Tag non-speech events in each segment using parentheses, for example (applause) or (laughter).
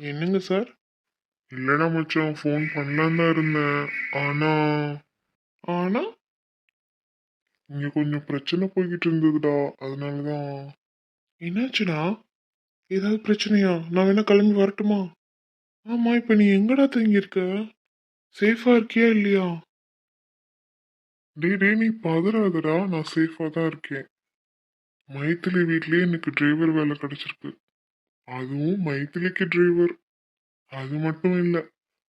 என்னங்க சார்? இல்லைடா மச்சான் ஃபோன் பண்ணலான்னு தான் இருந்தேன். ஆனா ஆனா? இங்க கொஞ்சம் பிரச்சனை போய்கிட்டு இருந்ததுடா அதனால தான் என்னாச்சுடா? ஏதாவது பிரச்சனையா? நான் வேணா கிளம்பி வரட்டுமா? ஆமா இப்ப நீ எங்கடா தங்கி இருக்க சேஃபா இருக்கியா இல்லையா? டேய் டேய் நீ பதறாதடா. நான் சேஃபா தான் இருக்கேன். மைத்திலி வீட்லயே எனக்கு டிரைவர் வேலை கிடைச்சிருக்கு. அதுவும் மைத்திலிக்கு டிரைவர் அது மட்டும் இல்ல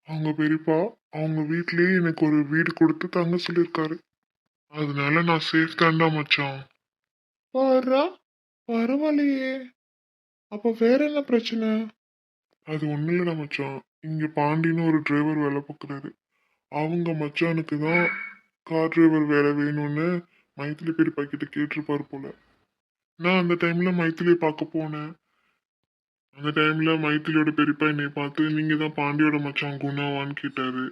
அவங்க பெரியப்பா அவங்க வீட்லயே எனக்கு ஒரு வீடு கொடுத்து தங்க சொல்லியிருக்காரு. அதனால நான் சேஃப் தான்டா மச்சான். பாரா பரவாயில்லையே. அப்ப வேற என்ன பிரச்சனை? அது ஒன்றும் இல்லடா மச்சான். இங்க பாண்டின்னு ஒரு டிரைவர் வேலை பார்க்குறாரு. அவங்க மச்சானுக்கு தான் கார் டிரைவர் வேலை வேணும்னு மைத்திலி பெரியப்பா கிட்ட கேட்டிருப்பாரு போல. நான் அந்த டைம்ல மைத்திலியை பார்க்க போனேன். அந்த டைம்ல மைத்திலியோட பெரியப்பா என்னை பார்த்து நீங்க தான் பாண்டியோட மச்சான் குணாவான்னு கேட்டாரு.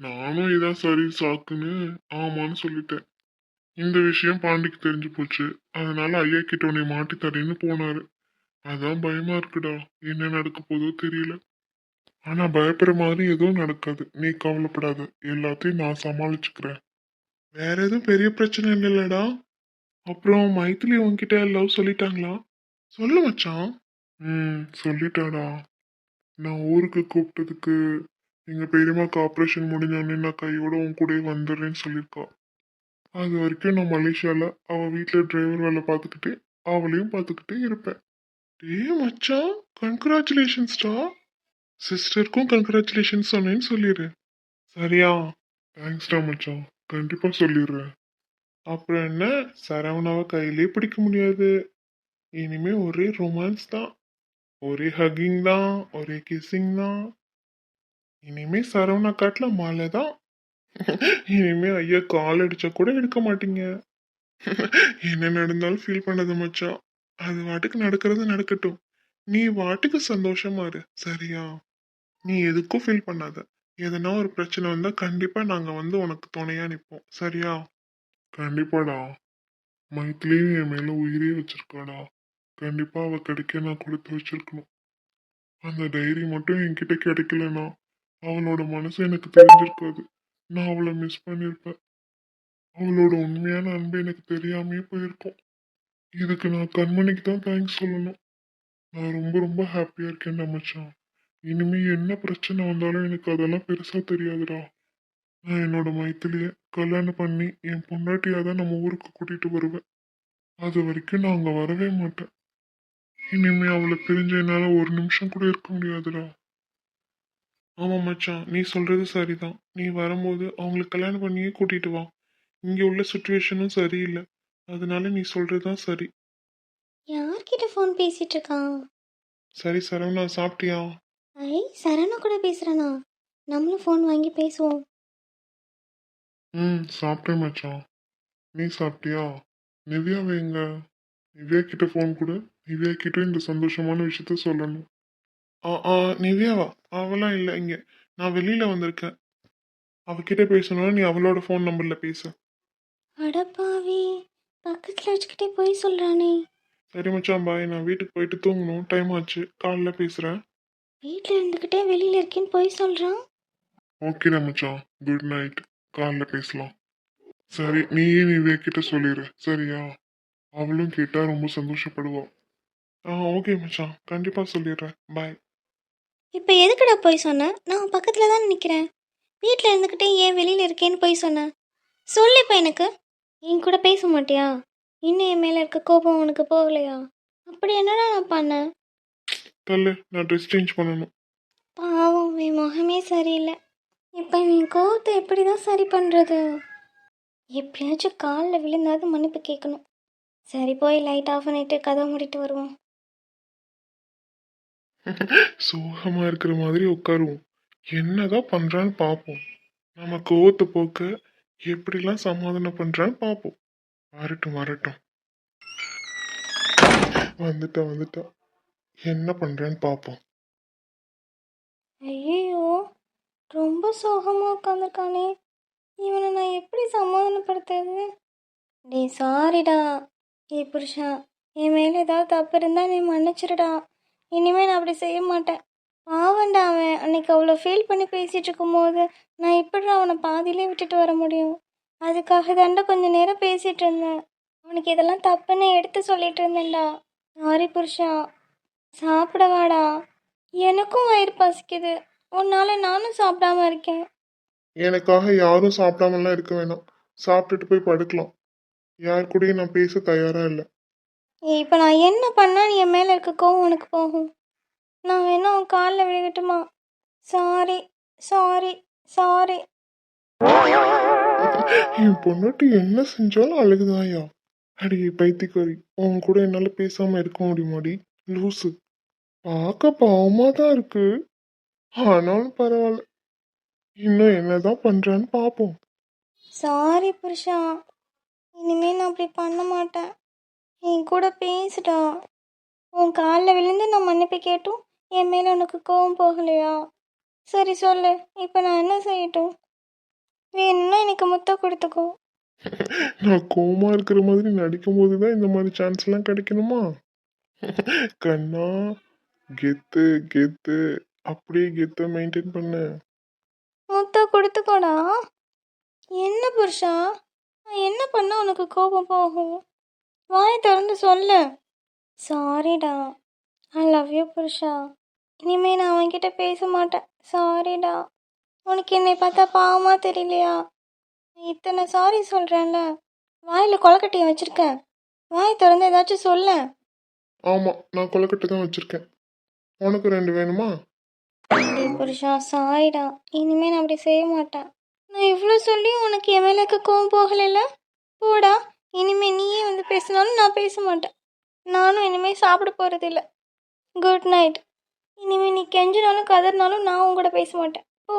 நானும் இதான் சரி சாக்குன்னு ஆமான்னு சொல்லிட்டேன். இந்த விஷயம் பாண்டிக்கு தெரிஞ்சு போச்சு. அதனால ஐயா கிட்ட உன்னை மாட்டி தரேன்னு போனாரு. அதான் பயமா இருக்குடா. என்ன நடக்க போதோ தெரியல. ஆனா பயப்படுற மாதிரி எதுவும் நடக்காது. நீ கவலைப்படாத. எல்லாத்தையும் நான் சமாளிச்சுக்கிறேன். வேற எதுவும் பெரிய பிரச்சனை இல்லைல்லடா. அப்புறம் மைத்திலி உன்கிட்ட லவ் சொல்லிட்டாங்களா? சொல்லு மச்சான். ம் சொல்லிட்டாடா. நான் ஊருக்கு கூப்பிட்டதுக்கு எங்கள் பெரியம்மாக்கு ஆப்ரேஷன் முடிஞ்சோடனே நான் கையோட உன் கூட வந்துடுறேன்னு சொல்லியிருக்கா. அது வரைக்கும் நான் மலேசியாவில் அவள் வீட்டில் டிரைவர் வேலை பார்த்துக்கிட்டு அவளையும் பார்த்துக்கிட்டே இருப்பேன். டே மச்சான் கங்க்ராச்சுலேஷன்ஸ்டா சிஸ்டருக்கும் கங்க்ராச்சுலேஷன்ஸ் சொன்னேன்னு சொல்லிடு சரியா? தேங்க்ஸ்டா மச்சான். கண்டிப்பாக சொல்லிடுறேன். அப்புறம் என்ன? சரவணாவை கையிலே பிடிக்க முடியாது. இனிமே ஒரே ரொமான்ஸ் தான். ஒரே ஹக்கிங் தான். ஒரே கிஸ்ஸிங் தான். இனிமே சரவணா காட்டில் மழை தான். இனிமே ஐயா கால் அடிச்சா கூட எடுக்க மாட்டீங்க. என்ன நடந்தாலும் ஃபீல் பண்ணது மச்சான். அது வாட்டுக்கு நடக்கிறது நடக்கட்டும். நீ வாட்டுக்கு சந்தோஷமா இரு. சரியா? நீ எதுக்கும் ஃபீல் பண்ணாத. எதனா ஒரு பிரச்சனை வந்தா கண்டிப்பா நாங்க வந்து உனக்கு துணையா நிப்போம். சரியா? கண்டிப்பாடா. மைத்திலே என் மேல உயிரே வச்சிருக்காடா. கண்டிப்பா அவ கிடைக்க நான் கொடுத்து வச்சிருக்கணும். அந்த டைரி மட்டும் என்கிட்ட கிடைக்கலனா அவளோட மனசு எனக்கு தெரிஞ்சிருக்காது. நான் அவளை மிஸ் பண்ணியிருப்பேன் அவளோட உண்மையான அன்பு எனக்கு தெரியாமே போயிருக்கும். இதுக்கு நான் கண்மணிக்கு தான் தேங்க்ஸ் சொல்லணும். நான் ரொம்ப ரொம்ப ஹாப்பியா இருக்கேன் மச்சான். இனிமே என்ன பிரச்சனை வந்தாலும் எனக்கு அதெல்லாம் பெருசா தெரியாதுடா. நான் என்னோட மைத்திலிய கல்யாணம் பண்ணி என் பொண்டாட்டியா தான் நம்ம ஊருக்கு கூட்டிட்டு வருவேன். அது வரைக்கும் நான் அங்க வரவே மாட்டேன். இனிமே அவளை பிரிஞ்ச என்னால ஒரு நிமிஷம் கூட இருக்க முடியாதுடா. ஆமா மச்சான் நீ சொல்றது சரிதான். நீ வரும்போது அவங்களுக்கு கல்யாணம் பண்ணியே கூட்டிட்டு வா. இங்க உள்ள சுச்சுவேஷனும் சரியில்லை. அதனால நீ சொல்றதுதான் சரி. யார்கிட்ட ஃபோன் பேசிட்டு இருக்கான்? சரி சரவணா சாப்பிட்டியா? ஐ சரணா கூட பேசுறானா? நம்மளும் ஃபோன் வாங்கி பேசுவோம். ம் சாப்பிட்டேன் மச்சான். நீ சாப்பிட்டியா? நிவ்யா எங்க? நிவ்யா கிட்ட ஃபோன் கொடு. நிவ்யா கிட்ட இந்த சந்தோஷமான விஷயத்த சொல்லணும். ஆ ஆ நிவ்யாவா? அவளாம் இல்லை இங்க. நான் வெளியில வந்திருக்கேன். அவகிட்ட பேசணும்னா நீ அவளோட ஃபோன் நம்பர்ல பேசு. அடப்பாவி பக்கத்துல வச்சுக்கிட்டே போய் சொல்றானே. சரி மச்சான் பாய் நான் வீட்டுக்கு போயிட்டு தூங்கணும். டைம் ஆச்சு. காலைல பேசுறேன். வீட்டில் இருந்துக்கிட்டே வெளியில இருக்கேன்னு போய் சொல்றான். ஓகேடா மச்சான். குட் நைட் காலைல பேசலாம். சரி நீயே நிவ்யா கிட்ட சொல்லிடு சரியா? அவளும் கேட்டா ரொம்ப சந்தோஷப்படுவா. ஆ ஓகே மச்சான். கண்டிப்பா சொல்லிடுறேன். பாய் இப்போ எதுக்குடா போய் சொன்ன? நான் பக்கத்துல தான் நிற்கிறேன் வீட்டில் இருந்துக்கிட்டே ஏன் வெளியில இருக்கேன்னு போய் சொன்னேன் சொல்லு இப்போ எனக்கு. என் கூட பேச மாட்டியா? இன்னும் என் மேலே இருக்க கோபம் உனக்கு போகலையா? அப்படி என்னடா நான் பண்ணேன்? தள்ளு நான் ட்ரெஸ் சேஞ்ச் பண்ணணும். பாவம் என் முகமே சரியில்லை. இப்போ என் கோவத்தை எப்படி தான் சரி பண்ணுறது எப்படியாச்சும் காலில் விழுந்தாவது மன்னிப்பு கேட்கணும். சரி போய் லைட் ஆஃப் பண்ணிட்டு கதை மூடிட்டு வருவோம். (laughs) சோகமா இருக்கிற மாதிரி உட்காருவோம். என்னதான் பண்றான்னு பார்ப்போம். நம்ம கோவத்தை போக்க எப்படிலாம் சமாதானம் பண்றான்னு பார்ப்போம். வரட்டும் வரட்டும். வந்துட்டா வந்துட்டா. என்ன பண்றேன்னு பார்ப்போம் ஐயோ ரொம்ப சோகமாக உட்காந்துருக்கானே இவனை நான் எப்படி சமாதானப்படுத்துறது? நீ சாரிடா ஏ புருஷா என் மேலே ஏதாவது தப்பு இருந்தால் நீ மன்னிச்சிருடா. இனிமேல் நான் அப்படி செய்ய மாட்டேன். பாவண்டா அவன். அன்னைக்கு அவ்வளோ ஃபீல் பண்ணி பேசிகிட்டு இருக்கும்போது நான் எப்படி அவனை பாதியிலே விட்டுட்டு வர முடியும்? அதுக்காக தாண்டா கொஞ்ச நேரம் பேசிகிட்டு இருந்தேன். அவனுக்கு இதெல்லாம் தப்புன்னு எடுத்து சொல்லிட்டு இருந்தேன்டா. சாரி புருஷா. சாப்பிட வாடா எனக்கும் வயிறு பசிக்குது. உன்னால நானும் சாப்பிடாம இருக்கேன். எனக்காக யாரும் சாப்பிடாமலாம் இருக்க வேணாம். சாப்பிட்டுட்டு போய் படுக்கலாம். யார் கூடயும் நான் பேச தயாரா இல்லை. ஏய் இப்போ நான் என்ன பண்ணா நீ என் மேலே இருக்க கோவம் உனக்கு போகும்? நான் வேணா உன் காலில் விழுகட்டுமா? சாரி சாரி சாரி என் பொண்ணாட்டி என்ன செஞ்சாலும் அழகுதாயா? அடி பைத்தியக்காரி. உன் கூட என்னால பேசாம இருக்க முடியுமாடி? லூசு. பார்க்க பாவமா தான் இருக்கு. ஆனாலும் பரவாயில்ல இன்னும் என்னதான் பண்றான்னு பாப்போம். சாரி புருஷா. இனிமே நான் அப்படி பண்ண மாட்டேன். என் கூட பேசுடா. உன் காலில் விழுந்து நான் மன்னிப்பு கேட்டும் என் மேலே உனக்கு கோவம் போகலையா? சரி சொல்லு. இப்போ நான் என்ன செய்யட்டும்? வேணும்னா எனக்கு முத்தம் கொடுத்துக்கோ. நான் கோமா இருக்கிற மாதிரி நடிக்கும் போதுதான் இந்த மாதிரி சான்ஸ் எல்லாம் கிடைக்கணுமா? கண்ணா கெத்து கெத்து. அப்படியே கெத்த மெயின்டைன் பண்ணு. முத்தம் கொடுத்துக்கோடா. என்ன புருஷா? நான் என்ன பண்ண உனக்கு கோபம் போகும்? வாய் திறந்து சொல்லு. சாரிடா ஐ லவ் யூ புருஷா. இனிமே நான் அவன்கிட்ட பேச மாட்டேன். சாரிடா உனக்கு என்னை பார்த்தா பாவமா தெரியலையா? இத்தனை சாரி சொல்கிறேன்ல வாயில் கொலக்கட்டையை வச்சுருக்கேன். வாய் திறந்து ஏதாச்சும் சொல்லேன் ஆமா நான் கொலக்கட்டை தான் வச்சிருக்கேன். உனக்கு ரெண்டு வேணுமா? புருஷா சாரிடா இனிமே நான் அப்படி செய்ய மாட்டேன். நான் இவ்வளோ சொல்லியும் உனக்கு என் மேலே கோவம் போகலைல்ல? போடா. இனிமே நீயே வந்து பேசினாலும் நான் பேச மாட்டேன். நானும் இனிமே சாப்பிட போகிறதில்ல குட் நைட் இனிமே நீ கெஞ்சினாலும் கதறினாலும் நான் உன் கூட பேச மாட்டேன். ஓ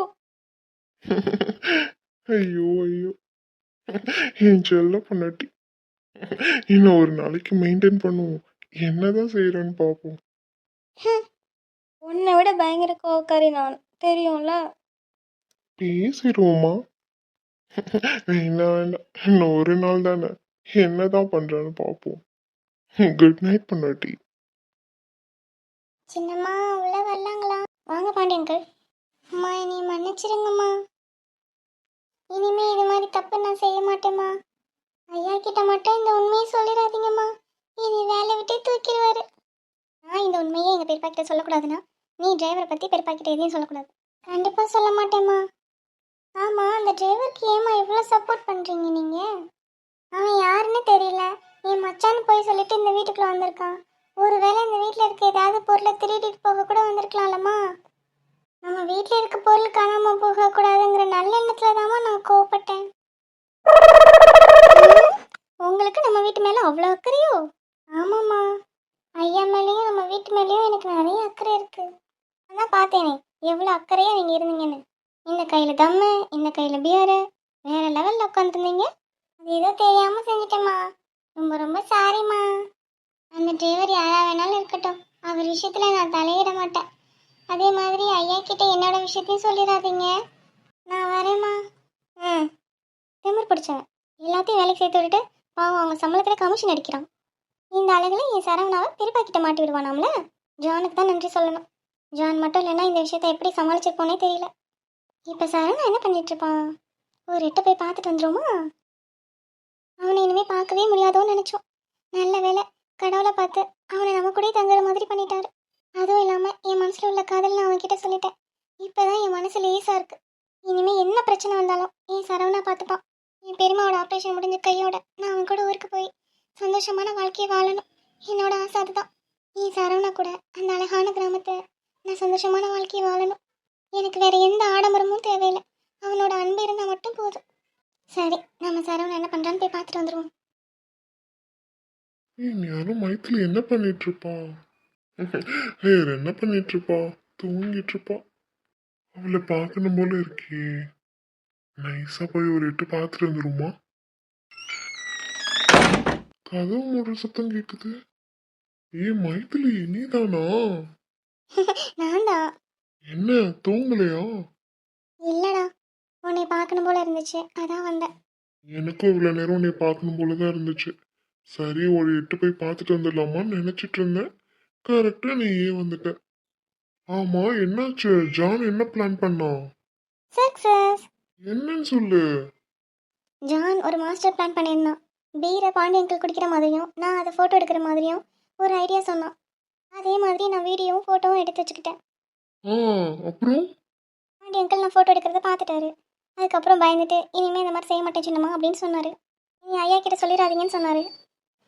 ஐயோ ஐயோ. என் செல்ல பொண்டாட்டி. இன்னும் ஒரு நாளைக்கு மெயின்டைன் பண்ணுவோம். என்னதான் செய்யறேன்னு பார்ப்போம் உன்னை விட பயங்கர கோவக்காரி நான் தெரியும்ல? பேசிடுவோமா? (laughs) வேண்டாம் வேண்டாம் இன்னும் ஒரு நாள் தானே. என்னதான் பண்றான்னு பார்ப்போம் குட் நைட் பொண்டாட்டி. சின்னம்மா உள்ள வரலாங்களா? வாங்க பாண்டியங்கள் அம்மா என்னை மன்னிச்சிருங்கம்மா. இனிமே இது மாதிரி தப்பு நான் செய்ய மாட்டேம்மா. ஐயா கிட்ட மட்டும் இந்த உண்மையை சொல்லிடாதீங்கம்மா இனி வேலை விட்டே தூக்கிடுவாரு நான் இந்த பெருப்பா கிட்ட சொல்லக்கூடாதுன்னா? நீ டிரைவரை பற்றி பெருப்பா கிட்ட எதையும் சொல்லக்கூடாது. கண்டிப்பாக சொல்ல மாட்டேம்மா. ஆமாம் அந்த டிரைவருக்கு ஏம்மா இவ்வளோ சப்போர்ட் பண்ணுறீங்க நீங்கள் அவன் யாருன்னு தெரியல. என் மச்சான்னு போய் சொல்லிட்டு இந்த வீட்டுக்குள்ளே வந்திருக்கான். ஒருவேளை இந்த வீட்டில் இருக்க ஏதாவது பொருளை திருடிட்டு போக கூட வந்திருக்கலாம்லம்மா. நம்ம வீட்டில் இருக்க பொருள் காணாமல் போகக்கூடாதுங்கிற நல்லெண்ணத்தில் நல்ல தாம்மா நான் கோவப்பட்டேன். உங்களுக்கு நம்ம வீட்டு மேலே அவ்வளோ அக்கறையோ? ஆமாம்மா. ஐயா மேலேயும் நம்ம வீட்டு மேலேயும் எனக்கு நிறைய அக்கறை இருக்கு. அதான் பார்த்தேனே எவ்வளோ அக்கறையா நீங்க இருந்தீங்கன்னு. இந்த கையில தம்மு இந்த கையில பியரு வேற லெவல்ல உட்காந்துருந்தீங்க அது ஏதோ தெரியாம செஞ்சிட்டேம்மா. ரொம்ப ரொம்ப சாரிம்மா அந்த டிரைவர் யாரா வேணாலும் இருக்கட்டும். அவர் விஷயத்துல நான் தலையிட மாட்டேன். அதே மாதிரி ஐயா கிட்ட என்னோட விஷயத்தையும் சொல்லிடாதீங்க. நான் வரேம்மா. ம் திமிர் பிடிச்சவன். எல்லாத்தையும் வேலைக்கு சேர்த்து விட்டுட்டு பாவம் அவங்க சம்பளத்தில் கமிஷன் அடிக்கிறான். இந்த அழகுல என் சரவணாவை பெரியப்பா மாட்டி விடுவானாம்ல? ஜானுக்கு தான் நன்றி சொல்லணும். ஜான் மட்டும் இல்லைன்னா இந்த விஷயத்தை எப்படி சமாளிச்சிருப்போனே தெரியல. இப்போ சரவணா என்ன பண்ணிட்டு இருப்பான் ஒரு எட்ட போய் பார்த்துட்டு வந்துருமா அவனை இனிமே பார்க்கவே முடியாதோன்னு நினச்சோம். நல்ல வேலை கடவுளை பார்த்து அவனை நம்ம கூட தங்குற மாதிரி பண்ணிட்டாரு. அதுவும் இல்லாமல் என் மனசில் உள்ள காதல் நான் அவன்கிட்ட சொல்லிட்டேன். இப்பதான் என் மனசு லேசாக இருக்கு. இனிமேல் என்ன பிரச்சனை வந்தாலும் என் சரவணா பார்த்துப்பான். என் பெருமாவோட ஆப்ரேஷன் முடிஞ்ச கையோட நான் அவன் கூட ஊருக்கு போய் சந்தோஷமான வாழ்க்கையை வாழணும். என்னோட ஆசை அதுதான். நீ சரவணா கூட அந்த அழகான கிராமத்தை நான் சந்தோஷமான வாழ்க்கையை வாழணும். எனக்கு வேற எந்த ஆடம்பரமும் தேவையில்லை. அவனோட அன்பு இருந்தால் மட்டும் போதும். சரி நம்ம சரவணா என்ன பண்ணுறான்னு போய் பார்த்துட்டு வந்துருவோம். ஏய் ஞானும் என்ன பண்ணிட்டு இருப்பா வேற என்ன பண்ணிட்டு இருப்பா தூங்கிட்டு இருப்பா அவளை பார்க்கணும் போல இருக்கே. நைஸா போய் ஒரு எட்டு பார்த்துட்டு வந்துருமா கதவு மூடுற சத்தம் கேக்குது. ஏ மைத்திலி நீதானா? (laughs) நான் தான் என்ன தூங்கலையா? இல்லடா. உன்னை பார்க்கணும் போல இருந்துச்சு. அதான் வந்தேன். எனக்கும் இவ்வளோ நேரம் உன்னை பார்க்கணும் போல தான் இருந்துச்சு. சரி ஒரு எட்டு போய் பார்த்துட்டு வந்துடலாமான்னு நினச்சிட்டு இருந்தேன். கரெக்டாக நீ ஏன் வந்துட்ட. ஆமா என்னாச்சு? ஜான் என்ன பிளான் பண்ணான் சக்சஸ் என்னன்னு சொல்லு. ஜான் ஒரு மாஸ்டர் பிளான் பண்ணியிருந்தான். பீரை பாண்டி அங்கிள் குடிக்கிற மாதிரியும் நான் அதை ஃபோட்டோ எடுக்கிற மாதிரியும் ஒரு ஐடியா சொன்னான். அதே மாதிரி நான் வீடியோவும் ஃபோட்டோவும் எடுத்து வச்சுக்கிட்டேன். பாண்டி அங்கிள் நான் ஃபோட்டோ எடுக்கிறத பார்த்துட்டாரு. அதுக்கப்புறம் பயந்துட்டு இனிமேல் இந்த மாதிரி செய்ய மாட்டேன் சின்னம்மா அப்படின்னு சொன்னார். நீ ஐயா கிட்ட சொல்லிடாதீங்கன்னு சொன்னார்.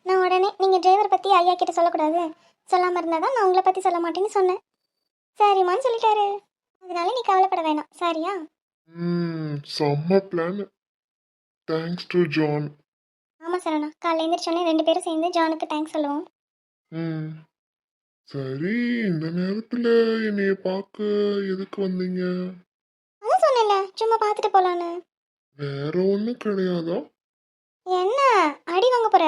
நான் உடனே நீங்கள் டிரைவர் பற்றி ஐயா கிட்ட சொல்லக்கூடாது. சொல்லாமல் இருந்தால் தான் நான் உங்களை பற்றி சொல்ல மாட்டேன்னு சொன்னேன். சரிம்மான்னு சொல்லிட்டாரு. அதனால நீ கவலைப்பட வேணாம். சரியா? ம் செம்ம பிளான் தேங்க்ஸ் டு ஜான் ஆமாம் சரவணா. காலைல எழுந்திரிச்சோன்னே ரெண்டு பேரும் சேர்ந்து ஜானுக்கு தேங்க்ஸ் சொல்லுவோம். ம். சரி இந்த நேரத்தில் என்னைய பார்க்க எதுக்கு வந்தீங்க? அதான் சொன்னேன்ல சும்மா பார்த்துட்டு போகலான்னு வேற ஒன்றும் கிடையாதா? என்ன? அடி வாங்க போற?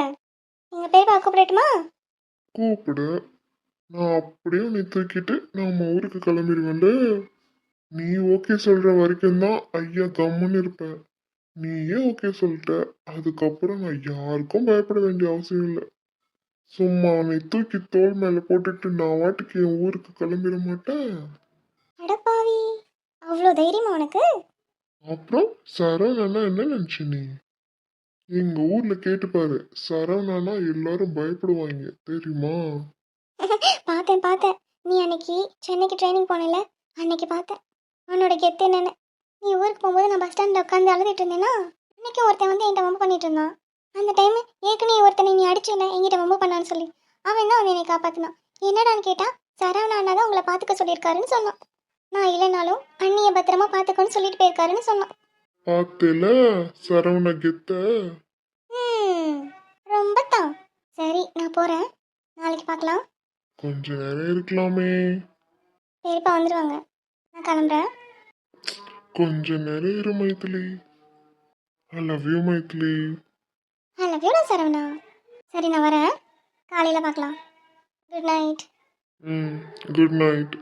எங்க பெரியப்பா கூப்பிடட்டுமா? கூப்பிடு. நான் அப்படியே உன்னை தூக்கிட்டு நம்ம ஊருக்கு கிளம்பிடுவேன்ல. நீ ஓகே சொல்ற வரைக்கும் தான் ஐயா கம்முன்னு இருப்பேன் நீயே ஓகே சொல்லிட்ட. அதுக்கப்புறம் நான் யாருக்கும் பயப்பட வேண்டிய அவசியம் இல்லை. சும்மா உன்னை தூக்கி தோள் மேல போட்டுட்டு நான் வாட்டுக்கு என் ஊருக்கு கிளம்பிட மாட்டேன். அடப்பாவி அவ்வளோ தைரியமா உனக்கு? அப்புறம் சரவணனா என்ன நினைச்ச நீ? எங்க ஊர்ல கேட்டு பாரு. சரவணனா எல்லாரும் பயப்படுவாங்க. தெரியுமா? (laughs) பார்த்தேன் பார்த்தேன். நீ அன்னைக்கு சென்னைக்கு ட்ரைனிங் போனேல அன்னைக்கு பார்த்தேன். உன்னோட கெத்து என்னன்னு. நீ ஊருக்கு போகும்போது நான் பஸ் ஸ்டாண்டில் உட்காந்து அழுதுட்டு இருந்தேனா அன்னைக்கு ஒருத்தன் வந்து என்கிட்ட வம்பு பண்ணிட்டு இருந்தான். அந்த டைம் ஏற்கனவே ஒருத்தனை நீ அடிச்சேன என்கிட்ட வம்பு பண்ணான்னு சொல்லி அவன் தான் வந்து என்னை காப்பாத்தினான். என்னடான்னு கேட்டா சரவணா அண்ணா தான் உங்களை பார்த்துக்க சொல்லியிருக்காருன்னு சொன்னான். நான் இல்லைனாலும் அண்ணியை பத்திரமா பார்த்துக்கோன்னு சொல்லிட்டு போயிருக்காருன்னு சொன்னான். பார்த்தேல? சரவண கெத்த? ரொம்ப தான் சரி நான் போகிறேன் நாளைக்கு பார்க்கலாம். கொஞ்ச நேரம் இருக்கலாமே. பெரியப்பா வந்துடுவாங்க நான் கிளம்புறேன். கொஞ்ச நேரம் இரு Maithili I love you Maithili I love யூடா Saravana. சரி நான் வரேன். காலையில் பார்க்கலாம். குட் நைட் ம் குட் நைட்